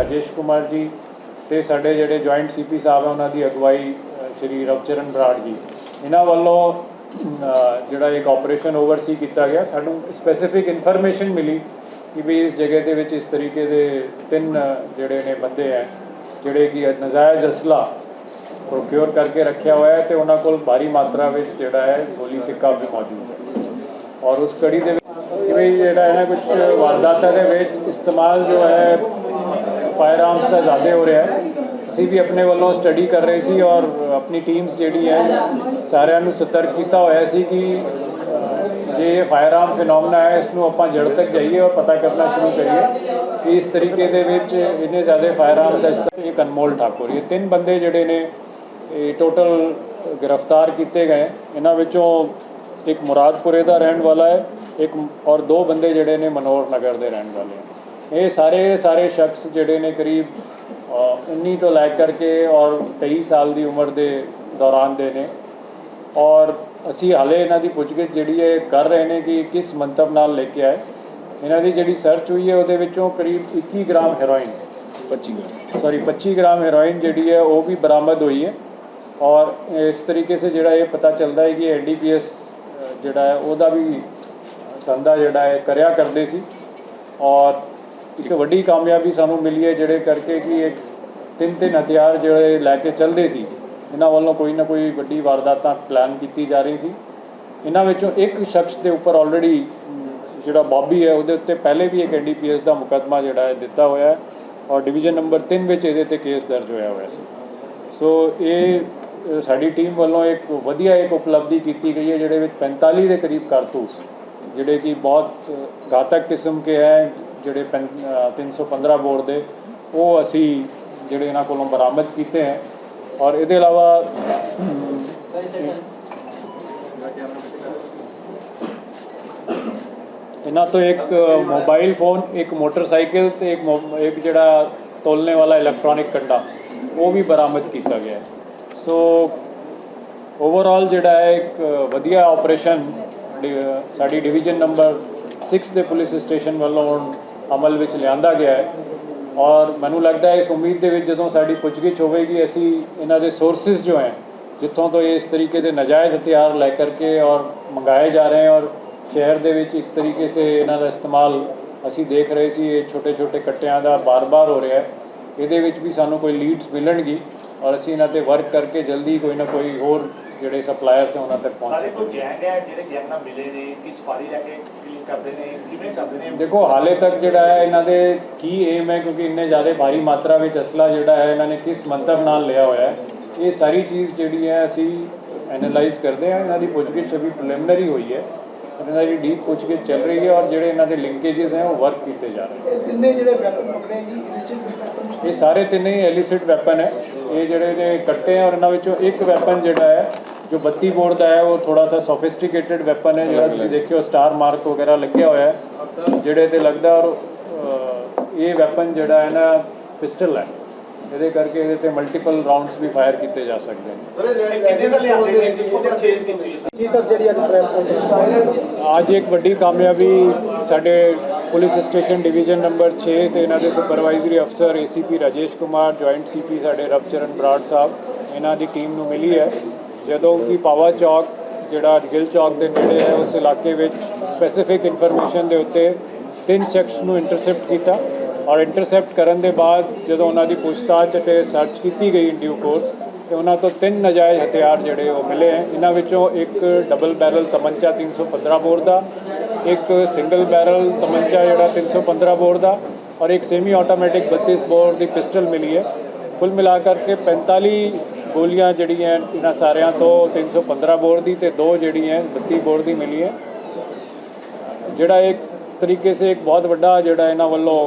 ਰਾਜੇਸ਼ ਕੁਮਾਰ ਜੀ ਤੇ ਸਾਡੇ ਜਿਹੜੇ ਜੁਆਇੰਟ ਸੀਪੀ ਸਾਹਿਬ ਹੈ ਉਹਨਾਂ ਦੀ ਅਗਵਾਈ ਸ਼੍ਰੀ ਰਵਚਰਨ ਬਰਾੜ ਜੀ। ਇਹਨਾਂ ਵੱਲੋਂ ਜਿਹੜਾ ਇੱਕ ਆਪਰੇਸ਼ਨ ਓਵਰਸੀ ਕੀਤਾ ਗਿਆ। ਸਾਨੂੰ ਸਪੈਸੀਫਿਕ ਇਨਫੋਰਮੇਸ਼ਨ ਮਿਲੀ ਕਿ ਵੀ ਇਸ ਜਗ੍ਹਾ ਦੇ ਵਿੱਚ ਇਸ ਤਰੀਕੇ ਦੇ ਤਿੰਨ ਜਿਹੜੇ ਨੇ ਬੰਦੇ ਹੈ ਜਿਹੜੇ ਕਿ ਨਜਾਇਜ਼ ਅਸਲਾ ਪ੍ਰੋਕਿਉਰ ਕਰਕੇ ਰੱਖਿਆ ਹੋਇਆ ਹੈ ਤੇ ਉਹਨਾਂ ਕੋਲ ਭਾਰੀ ਮਾਤਰਾ ਵਿੱਚ ਜਿਹੜਾ ਹੈ ਗੋਲੀ ਸਿੱਕਾ ਵੀ ਮੌਜੂਦ ਹੈ। ਔਰ ਉਸ ਕੜੀ ਦੇ ਵਿੱਚ ਜਿਹੜਾ ਹੈ ਨਾ ਕੁਝ ਵਾਰਦਾਤਾਂ ਦੇ ਵਿੱਚ ਇਸਤੇਮਾਲ ਜੋ ਹੈ ਫਾਇਰ ਆਰਮਸ ਦਾ ਜ਼ਿਆਦਾ ਹੋ ਰਿਹਾ ਹੈ। ਅਸੀਂ ਵੀ ਆਪਣੇ ਵੱਲੋਂ ਸਟੱਡੀ ਕਰ ਰਹੇ ਸੀ ਔਰ ਆਪਣੀ ਟੀਮਸ ਜਿਹੜੀ ਹੈ, ਸਾਰਿਆਂ ਨੂੰ ਸਤਰਕ ਕੀਤਾ ਹੋਇਆ ਸੀ ਕਿ ਜੇ ਇਹ ਫਾਇਰ ਆਰਮ ਫਿਨੋਮਨਾ ਹੈ ਇਸ ਨੂੰ ਆਪਾਂ ਜੜ ਤੱਕ ਜਾਈਏ ਔਰ ਪਤਾ ਕਰਨਾ ਸ਼ੁਰੂ ਕਰੀਏ ਕਿ ਇਸ ਤਰੀਕੇ ਦੇ ਵਿੱਚ ਇੰਨੇ ਜ਼ਿਆਦਾ ਫਾਇਰ ਆਰਮ ਦਾ ਇਸਤੇਮਾਲ ਇੱਕ ਅਨਮੋਲ ਠਾਕੁਰ ਇਹ ਤਿੰਨ ਬੰਦੇ ਜਿਹੜੇ ਨੇ, ਇਹ ਟੋਟਲ ਗ੍ਰਿਫਤਾਰ ਕੀਤੇ ਗਏ। ਇਹਨਾਂ ਵਿੱਚੋਂ ਇੱਕ ਮੁਰਾਦਪੁਰੇ ਦਾ ਰਹਿਣ ਵਾਲਾ ਹੈ, ਇੱਕ ਔਰ ਦੋ ਬੰਦੇ ਜਿਹੜੇ ਨੇ ਮਨੋਹਰ ਨਗਰ ਦੇ ਰਹਿਣ ਵਾਲੇ ਹਨ। ਇਹ ਸਾਰੇ ਸਾਰੇ ਸ਼ਖਸ ਜਿਹੜੇ ਨੇ ਕਰੀਬ ਅ, 19 ਤੋਂ ਲੈ ਕਰਕੇ ਔਰ 23 ਸਾਲ ਦੀ ਉਮਰ ਦੇ ਦੌਰਾਨ ਦੇ ਨੇ। ਔਰ ਅਸੀਂ ਹਾਲੇ ਇਹਨਾਂ ਦੀ ਪੁੱਛਗਿੱਛ ਜਿਹੜੀ ਹੈ ਕਰ ਰਹੇ ਨੇ ਕਿ ਕਿਸ ਮੰਤਵ ਨਾਲ ਲੈ ਕੇ ਆਏ। ਇਹਨਾਂ ਦੀ ਜਿਹੜੀ ਸਰਚ ਹੋਈ ਹੈ ਉਹਦੇ ਵਿੱਚੋਂ ਕਰੀਬ 21 gram heroin. 25 gram. Sorry 25 gram heroin ਜਿਹੜੀ ਹੈ ਉਹ ਵੀ ਬਰਾਮਦ ਹੋਈ ਹੈ। ਔਰ ਇਸ ਤਰੀਕੇ ਸੇ ਜਿਹੜਾ ਇਹ ਪਤਾ ਚੱਲਦਾ ਹੈ ਕਿ ਐਨਡੀਪੀਐਸ ਜਿਹੜਾ ਹੈ ਉਹਦਾ ਵੀ ਧੰਦਾ ਜਿਹੜਾ ਹੈ ਕਰਿਆ ਕਰਦੇ ਸੀ। ਔਰ ਇੱਕ ਵੱਡੀ ਕਾਮਯਾਬੀ ਸਾਨੂੰ ਮਿਲੀ ਹੈ ਜਿਹੜੇ ਕਰਕੇ ਕਿ ਇੱਕ ਤਿੰਨ ਤਿੰਨ ਹਥਿਆਰ ਜਿਹੜੇ ਲੈ ਕੇ ਚੱਲਦੇ ਸੀ, ਇਹਨਾਂ ਵੱਲੋਂ ਕੋਈ ਨਾ ਕੋਈ ਵੱਡੀ ਵਾਰਦਾਤਾਂ ਪਲਾਨ ਕੀਤੀ ਜਾ ਰਹੀ ਸੀ। ਇਹਨਾਂ ਵਿੱਚੋਂ ਇੱਕ ਸ਼ਖਸ ਦੇ ਉੱਪਰ ਆਲਰੇਡੀ ਜਿਹੜਾ ਬੌਬੀ ਹੈ, ਉਹਦੇ ਉੱਤੇ ਪਹਿਲੇ ਵੀ ਇੱਕ ਐਨਡੀਪੀਐਸ ਦਾ ਮੁਕੱਦਮਾ ਜਿਹੜਾ ਹੈ ਦਿੱਤਾ ਹੋਇਆ ਹੈ ਔਰ ਡਿਵੀਜ਼ਨ ਨੰਬਰ 3 ਵਿੱਚ ਇਹਦੇ ਤੇ ਕੇਸ ਦਰਜ ਹੋਇਆ ਹੋਇਆ ਸੀ। ਸੋ ਇਹ ਸਾਡੀ ਟੀਮ ਵੱਲੋਂ ਇੱਕ ਵਧੀਆ ਇੱਕ ਉਪਲਬਧੀ ਕੀਤੀ ਗਈ ਹੈ, ਜਿਹੜੇ ਵਿੱਚ 45 ਦੇ ਕਰੀਬ ਕਾਰਤੂਸ, ਜਿਹੜੇ ਕਿ ਬਹੁਤ ਘਾਤਕ ਕਿਸਮ ਕੇ ਹੈ ਜਿਹੜੇ ਪੈਂ- ਅ, 315 ਬੋਰਡ ਦੇ ਉਹ ਅਸੀਂ ਜਿਹੜੇ ਇਹਨਾਂ ਕੋਲੋਂ ਬਰਾਮਦ ਕੀਤੇ ਹੈ। ਔਰ ਇਹਦੇ ਇਲਾਵਾ ਇਹਨਾਂ ਤੋਂ ਇੱਕ ਮੋਬਾਈਲ ਫੋਨ ਇੱਕ ਮੋਟਰਸਾਈਕਲ ਤੇ ਇੱਕ ਮੋ- ਇੱਕ ਜਿਹੜਾ ਤੋਲਨੇ ਵਾਲਾ ਇਲੈਕਟ੍ਰੋਨਿਕ ਕੰਡਾ ਉਹ ਵੀ ਬਰਾਮਦ ਕੀਤਾ ਗਿਆ ਹੈ। ਸੋ ਓਵਰਆਲ ਜਿਹੜਾ ਹੈ ਇੱਕ ਵਧੀਆ ਆਪਰੇਸ਼ਨ ਸਾਡੀ ਡਿਵੀਜ਼ਨ ਨੰਬਰ 6 ਦੇ ਪੁਲਿਸ ਸਟੇਸ਼ਨ ਵੱਲੋਂ ਹੁਣ ਅਮਲ ਵਿੱਚ ਲਿਆਂਦਾ ਗਿਆ ਹੈ। ਔਰ ਮੈਨੂੰ ਲੱਗਦਾ ਹੈ ਇਸ ਉਮੀਦ ਦੇ ਵਿੱਚ ਜਦੋਂ ਸਾਡੀ ਪੁੱਛਗਿੱਛ ਹੋਵੇਗੀ, ਅਸੀਂ ਇਹਨਾਂ ਦੇ ਸੋਰਸਿਸ ਜੋ ਹੈ, ਜਿੱਥੋਂ ਤੋਂ ਇਹ ਇਸ ਤਰੀਕੇ ਦੇ ਨਾਜਾਇਜ਼ ਹਥਿਆਰ ਲੈ ਕਰਕੇ ਔਰ ਮੰਗਾਏ ਜਾ ਰਹੇ ਹਨ ਔਰ ਸ਼ਹਿਰ ਦੇ ਵਿੱਚ ਇੱਕ ਤਰੀਕੇ ਸੇ ਇਹਨਾਂ ਦਾ ਇਸਤੇਮਾਲ ਅਸੀਂ ਦੇਖ ਰਹੇ ਸੀ, ਇਹ ਛੋਟੇ ਛੋਟੇ ਕੱਟਿਆਂ ਦਾ ਬਾਰ-ਬਾਰ ਹੋ ਰਿਹਾ ਹੈ। ਇਹਦੇ ਵਿੱਚ ਵੀ ਸਾਨੂੰ ਕੋਈ ਲੀਡਸ ਮਿਲਣਗੀ ਔਰ ਅਸੀਂ ਇਹਨਾਂ ਤੇ ਵਰਕ ਕਰਕੇ ਜਲਦੀ ਕੋਈ ਨਾ ਕੋਈ ਹੋਰ ਜਿਹੜੇ ਸਪਲਾਇਰਸ ਹੈ ਉਹਨਾਂ ਤੱਕ ਪਹੁੰਚ। ਸਾਰੇ ਕੋਈ ਗੈਂਗ ਹੈ ਜਿਹੜੇ ਗੈਂਗ ਨਾਲ ਮਿਲੇ ਨੇ ਕੀ ਸਫਾਰੀ ਲੈ ਕੇ ਕਲੀਨ ਕਰਦੇ ਨੇ ਕਿਵੇਂ ਕਰਦੇ ਨੇ? ਦੇਖੋ ਹਾਲੇ ਤੱਕ ਜਿਹੜਾ ਹੈ ਇਹਨਾਂ ਦੇ ਕੀ ਏਮ ਹੈ ਕਿਉਂਕਿ ਇੰਨੇ ਜ਼ਿਆਦਾ ਭਾਰੀ ਮਾਤਰਾ ਵਿੱਚ ਅਸਲਾ ਜਿਹੜਾ ਹੈ ਇਹਨਾਂ ਨੇ ਕਿਸ ਮੰਤਵ ਨਾਲ ਲਿਆ ਹੋਇਆ ਹੈ। ਇਹ ਸਾਰੀ ਚੀਜ਼ ਜਿਹੜੀ ਹੈ ਅਸੀਂ ਐਨਾਲਾਈਜ਼ ਕਰਦੇ ਹਾਂ ਇਹਨਾਂ ਦੀ ਪੁੱਛਗਿੱਛ ਅਭੀ ਪ੍ਰੀਲਿਮਿਨਰੀ ਹੋਈ ਹੈ। ਇਹਨਾਂ ਦੀ ਡੀਪ ਪੁੱਛਗਿੱਛ ਚੱਲ ਰਹੀ ਹੈ ਔਰ ਜਿਹੜੇ ਇਹਨਾਂ ਦੇ ਲਿੰਕੇजेस ਹੈ ਉਹ ਵਰਕ ਕੀਤੇ ਜਾ ਰਹੇ ਇਹ ਤਿੰਨੇ ਜਿਹੜੇ ਵੈਪਨ ਪਕੜੇ ਜੀ ਇਲਿਸਿਟ ਇਹ ਸਾਰੇ ਤਿੰਨੇ ਹੀ ਐਲਿਸਿਟ ਵੈਪਨ ਹੈ। ਇਹ ਜਿਹੜੇ ਨੇ ਕੱਟੇ ਹੈ ਔਰ ਇਹਨਾਂ ਵਿੱਚੋਂ ਇੱਕ ਵੈਪਨ ਜਿਹੜਾ ਹੈ ਜੋ 32 ਬੋਰ ਦਾ ਹੈ ਉਹ ਥੋੜਾ ਸਾ ਸੋਫਿਸਟੀਕੇਟਡ ਵੈਪਨ ਹੈ ਜਿਹੜਾ ਤੁਸੀਂ ਦੇਖਿਓ ਸਟਾਰ ਮਾਰਕ ਵਗੈਰਾ ਲੱਗਿਆ ਹੋਇਆ ਹੈ। ਜਿਹੜੇ ਤੇ ਲੱਗਦਾ ਔਰ ਇਹ ਵੈਪਨ ਜਿਹੜਾ ਹੈ ਨਾ ਪਿਸਟਲ ਹੈ। ਇਹਦੇ ਕਰਕੇ ਇਹਦੇ ਤੇ ਮਲਟੀਪਲ ਰਾਉਂਡਸ ਵੀ ਫਾਇਰ ਕੀਤੇ ਜਾ ਸਕਦੇ ਨੇ। ਸਰ ਕਿੰਨੇ ਦਾ ਲਿਆਦੇ ਨੇ ਕਿੱਥੋਂ ਪਰਚੇਜ਼ ਕੀਤੀ ਜੀ ਸਰ ਜਿਹੜੀ ਅੱਜ ਟ੍ਰੈਪ ਅੱਜ ਇੱਕ ਵੱਡੀ ਕਾਮਯਾਬੀ ਸਾਡੇ ਪੁਲਿਸ ਸਟੇਸ਼ਨ ਡਿਵੀਜ਼ਨ ਨੰਬਰ 6 ਤੇ ਇਹਨਾਂ ਦੇ ਸੁਪਰਵਾਈਜ਼ਰੀ ਅਫਸਰ ACP Rajesh Kumar joint CP ਸਾਡੇ ਰਵਚਰਨ ਬਰਾੜ ਸਾਹਿਬ ਇਹਨਾਂ ਦੀ ਟੀਮ ਨੂੰ ਮਿਲੀ ਹੈ। ਜਦੋਂ ਕਿ ਪਾਵਾ ਚੌਕ ਜਿਹੜਾ ਗਿੱਲ ਚੌਕ ਦੇ ਨੇੜੇ ਹੈ ਉਸ ਇਲਾਕੇ ਵਿੱਚ ਸਪੈਸੀਫਿਕ ਇਨਫੋਰਮੇਸ਼ਨ ਦੇ ਉੱਤੇ ਤਿੰਨ ਸ਼ਖਸ ਨੂੰ ਇੰਟਰਸੈਪਟ ਕੀਤਾ। ਔਰ ਇੰਟਰਸੈਪਟ ਕਰਨ ਦੇ ਬਾਅਦ ਜਦੋਂ ਉਹਨਾਂ ਦੀ ਪੁੱਛਤਾਛ ਅਤੇ ਸਰਚ ਕੀਤੀ ਗਈ ਡਿਊ ਕੋਰਸ ਤੇ ਉਹਨਾਂ ਤੋਂ ਤਿੰਨ ਨਜਾਇਜ਼ ਹਥਿਆਰ ਜਿਹੜੇ ਉਹ ਮਿਲੇ ਹੈ। ਇਹਨਾਂ ਵਿੱਚੋਂ ਇੱਕ ਡਬਲ ਬੈਰਲ ਤਮੰਚਾ 315 ਬੋਰ ਦਾ, ਇੱਕ ਸਿੰਗਲ ਬੈਰਲ ਤਮੰਚਾ ਜਿਹੜਾ 315 ਬੋਰ ਦਾ ਔਰ ਇੱਕ ਸੈਮੀ ਆਟੋਮੈਟਿਕ 32 ਬੋਰ ਦੀ ਪਿਸਟਲ ਮਿਲੀ ਹੈ। ਕੁੱਲ ਮਿਲਾ ਕਰਕੇ 45 ਗੋਲੀਆਂ ਜਿਹੜੀਆਂ ਇਹਨਾਂ ਸਾਰਿਆਂ ਤੋਂ 315 ਬੋਰ ਦੀ ਤੇ ਦੋ ਜਿਹੜੀਆਂ 32 ਬੋਰ ਦੀ ਮਿਲੀ ਹੈ। ਜਿਹੜਾ ਇੱਕ ਤਰੀਕੇ ਸੇ ਇੱਕ ਬਹੁਤ ਵੱਡਾ ਜਿਹੜਾ ਇਹਨਾਂ ਵੱਲੋਂ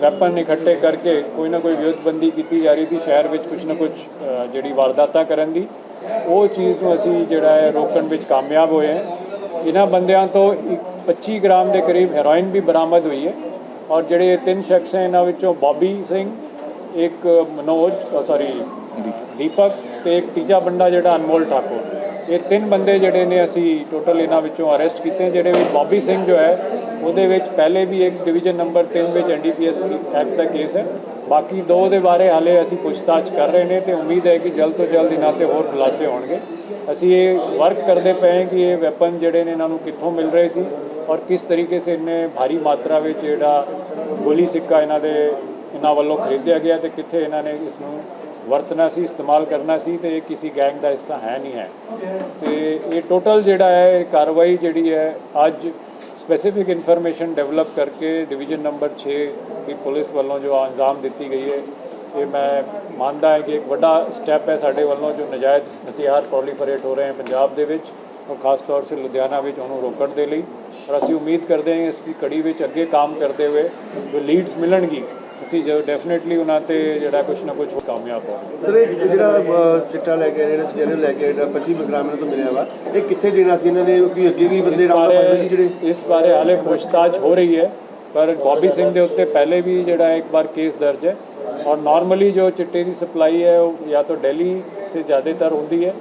ਵੈਪਨ ਇਕੱਠੇ ਕਰਕੇ ਕੋਈ ਨਾ ਕੋਈ ਵਿਉਤਬੰਦੀ ਕੀਤੀ ਜਾ ਰਹੀ ਸੀ, ਸ਼ਹਿਰ ਵਿੱਚ ਕੁਝ ਨਾ ਕੁਝ ਜਿਹੜੀ ਵਾਰਦਾਤਾਂ ਕਰਨ ਦੀ। ਉਹ ਚੀਜ਼ ਨੂੰ ਅਸੀਂ ਜਿਹੜਾ ਹੈ ਰੋਕਣ ਵਿੱਚ ਕਾਮਯਾਬ ਹੋਏ ਹਾਂ। ਇਹਨਾਂ ਬੰਦਿਆਂ ਤੋਂ ਇੱਕ 25 ਗ੍ਰਾਮ ਦੇ ਕਰੀਬ ਹੈਰੋਇਨ ਵੀ ਬਰਾਮਦ ਹੋਈ ਹੈ। ਔਰ ਜਿਹੜੇ ਤਿੰਨ ਸ਼ਖਸ ਹੈ, ਇਹਨਾਂ ਵਿੱਚੋਂ ਬੌਬੀ ਸਿੰਘ, ਇੱਕ ਮਨੋਜ ਸੌਰੀ ਦੀਪਕ ਤੇ ਇੱਕ ਤੀਜਾ ਬੰਦਾ ਜਿਹੜਾ ਅਨਮੋਲ ਠਾਕੁਰ। ਇਹ ਤਿੰਨ ਬੰਦੇ ਜਿਹੜੇ ਨੇ ਅਸੀਂ ਟੋਟਲ ਇਹਨਾਂ ਵਿੱਚੋਂ ਅਰੈਸਟ ਕੀਤੇ ਜਿਹੜੇ ਵੀ ਬੌਬੀ ਸਿੰਘ ਜੋ ਹੈ, ਉਹਦੇ ਵਿੱਚ ਪਹਿਲੇ ਵੀ ਇੱਕ ਡਿਵੀਜ਼ਨ ਨੰਬਰ 3 ਵਿੱਚ ਐਨਡੀਪੀਐਸ ਐਕਟ ਦਾ ਕੇਸ ਹੈ। ਬਾਕੀ ਦੋ ਦੇ ਬਾਰੇ ਹਾਲੇ ਅਸੀਂ ਪੁੱਛਤਾਛ ਕਰ ਰਹੇ ਨੇ ਤੇ ਉਮੀਦ ਹੈ ਕਿ ਜਲਦ ਤੋਂ ਜਲਦ ਇਹਨਾਂ ਤੇ ਹੋਰ ਖੁਲਾਸੇ ਹੋਣਗੇ। ਅਸੀਂ ਇਹ ਵਰਕ ਕਰਦੇ ਪਏ ਹਾਂ ਕਿ ਇਹ ਵੈਪਨ ਜਿਹੜੇ ਨੇ ਇਹਨਾਂ ਨੂੰ ਕਿੱਥੋਂ ਮਿਲ ਰਹੇ ਸੀ ਔਰ ਕਿਸ ਤਰੀਕੇ ਸੇ ਇਹਨੇ ਭਾਰੀ ਮਾਤਰਾ ਵਿੱਚ ਜਿਹੜਾ ਗੋਲੀ ਸਿੱਕਾ ਇਹਨਾਂ ਦੇ, ਇਹਨਾਂ ਵੱਲੋਂ ਖਰੀਦਿਆ ਗਿਆ ਤੇ ਕਿੱਥੇ ਇਹਨਾਂ ਨੇ ਇਸ ਨੂੰ ਵਰਤਣਾ ਸੀ, ਇਸਤੇਮਾਲ ਕਰਨਾ ਸੀ ਤੇ ਇਹ ਕਿਸੇ ਗੈਂਗ ਦਾ ਹਿੱਸਾ ਹੈ ਨਹੀਂ ਹੈ। ਤੇ ਇਹ ਟੋਟਲ ਜਿਹੜਾ ਹੈ, ਇਹ ਕਾਰਵਾਈ ਜਿਹੜੀ ਹੈ, ਅੱਜ ਸਪੈਸੀਫਿਕ ਇਨਫੋਰਮੇਸ਼ਨ ਡਿਵੈਲਪ ਕਰਕੇ ਡਿਵੀਜ਼ਨ ਨੰਬਰ 6 ਦੀ ਪੁਲਿਸ ਵੱਲੋਂ ਜੋ ਅੰਜਾਮ ਦਿੱਤੀ ਗਈ ਹੈ, ਇਹ ਮੈਂ ਮੰਨਦਾ ਹਾਂ ਕਿ ਇੱਕ ਵੱਡਾ ਸਟੈਪ ਹੈ ਸਾਡੇ ਵੱਲੋਂ ਜੋ ਨਜਾਇਜ਼ ਹਥਿਆਰ ਪ੍ਰੋਲੀਫਰੇਟ ਹੋ ਰਹੇ ਹਨ ਪੰਜਾਬ ਦੇ ਵਿੱਚ ਔਰ ਖਾਸ ਤੌਰ ਸੇ ਲੁਧਿਆਣਾ ਵਿੱਚ ਉਹਨੂੰ ਰੋਕਣ ਦੇ ਲਈ। ਔਰ ਅਸੀਂ ਉਮੀਦ ਕਰਦੇ ਹਾਂ ਇਸ ਦੀ ਕੜੀ ਵਿੱਚ ਅੱਗੇ ਕੰਮ ਕਰਦੇ ਹੋਏ ਜੋ ਲੀਡਸ ਮਿਲਣਗੀ ਅਸੀਂ ਜੋ ਡੈਫੀਨਿਟਲੀ ਉਹਨਾਂ ਤੇ ਜਿਹੜਾ ਕੁਝ ਨਾ ਕੁਝ ਕਾਮਯਾਬ ਹੋਵਾਂਗੇ ਸਰ ਇਹ ਜਿਹੜਾ ਚਿੱਟਾ ਲੈ ਕੇ ਜਿਹੜਾ ਸਕੈਨਰ ਲੈ ਕੇ ਜਿਹੜਾ 25 ਗ੍ਰਾਮ ਤੋਂ ਮਿਲਿਆ ਵਾ ਇਹ ਕਿੱਥੇ ਦੇਣਾ ਸੀ ਇਹਨਾਂ ਨੇ? ਕਿਉਂਕਿ ਅੱਗੇ ਵੀ ਬੰਦੇ ਰਾਉਂਡ ਅਪ ਹੋਏ ਜਿਹੜੇ? ਇਸ ਬਾਰੇ ਹਾਲੇ ਪੁੱਛਤਾਛ ਹੋ ਰਹੀ ਹੈ ਪਰ ਬੌਬੀ ਸਿੰਘ ਦੇ ਉੱਤੇ ਪਹਿਲੇ ਵੀ ਜਿਹੜਾ ਇੱਕ ਬਾਰ ਕੇਸ ਦਰਜ ਹੈ। ਔਰ ਨਾਰਮਲੀ ਜੋ ਚਿੱਟੇ ਦੀ ਸਪਲਾਈ ਹੈ ਉਹ ਜਾਂ ਤਾਂ ਦਿੱਲੀ ਸੇ ਜ਼ਿਆਦਾਤਰ ਹੁੰਦੀ ਹੈ।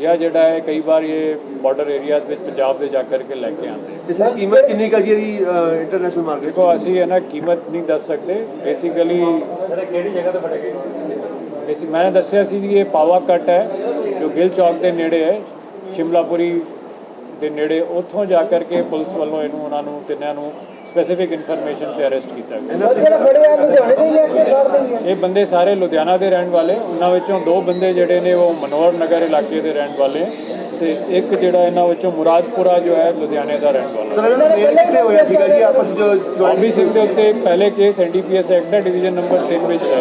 ਜਾਂ ਜਿਹੜਾ ਹੈ ਕਈ ਵਾਰ ਇਹ ਬਾਰਡਰ ਏਰੀਆਜ਼ ਵਿੱਚ ਪੰਜਾਬ ਦੇ ਜਾ ਕਰਕੇ ਲੈ ਕੇ ਆਉਂਦੇ ਇਸ ਦੀ ਕੀਮਤ ਕਿੰਨੀ ਕਾ ਜਿਹੜੀ ਇੰਟਰਨੈਸ਼ਨਲ ਮਾਰਕੀਟ ਦੇਖੋ ਅਸੀਂ ਇਹਨਾਂ ਕੀਮਤ ਨਹੀਂ ਦੱਸ ਸਕਦੇ। ਬੇਸਿਕਲੀ ਕਿਹੜੀ ਜਗ੍ਹਾ ਤੇ ਫੜੇ ਗਏ ਬੇਸਿਕ ਮੈਂ ਦੱਸਿਆ ਸੀ ਕਿ ਇਹ ਪਾਵਾ ਕੱਟ ਹੈ ਜੋ ਗਿੱਲ ਚੌਕ ਦੇ ਨੇੜੇ ਹੈ ਸ਼ਿਮਲਾਪੁਰੀ ਦੇ ਨੇੜੇ। ਉੱਥੋਂ ਜਾ ਕਰਕੇ ਪੁਲਿਸ ਵੱਲੋਂ ਇਹਨੂੰ ਉਹਨਾਂ ਨੂੰ ਤਿੰਨਾਂ ਨੂੰ ਸਪੈਸੀਫਿਕ ਇਨਫੋਰਮੇਸ਼ਨ ਤੇ ਅਰੈਸਟ ਕੀਤਾ ਗਿਆ। ਇਹਨਾਂ ਜਿਹੜਾ ਤਿੰਨ ਬੜੇ ਆ ਲੁਧਿਆਣੇ ਦੇ ਹੀ ਆ ਕਿ ਬਾਹਰ ਦੇ ਹੀ ਆ? ਇਹ ਬੰਦੇ ਸਾਰੇ ਲੁਧਿਆਣਾ ਦੇ ਰਹਿਣ ਵਾਲੇ ਉਹਨਾਂ ਵਿੱਚੋਂ ਦੋ ਬੰਦੇ ਜਿਹੜੇ ਨੇ ਉਹ ਮਨੋਹਰ ਨਗਰ ਇਲਾਕੇ ਦੇ ਰਹਿਣ ਵਾਲੇ ਹੈ ਤੇ ਇੱਕ ਜਿਹੜਾ ਇਹਨਾਂ ਵਿੱਚੋਂ ਮੁਰਾਦਪੁਰਾ ਜੋ ਹੈ ਲੁਧਿਆਣੇ ਦਾ ਰਹਿਣ ਵਾਲਾ। ਸਰ ਇਹਨਾਂ ਦਾ ਮੇਲ ਕਿੱਥੇ ਹੋਇਆ ਸੀਗਾ ਜੀ? ਆਪਸ ਜੋ ਬੌਬੀ ਸਿੰਘ ਦੇ ਉੱਤੇ ਪਹਿਲੇ ਕੇਸ ਐਨਡੀਪੀਐਸ ਐਕਟ ਦਾ ਡਿਵੀਜ਼ਨ ਨੰਬਰ 3 ਵਿੱਚ ਹੈ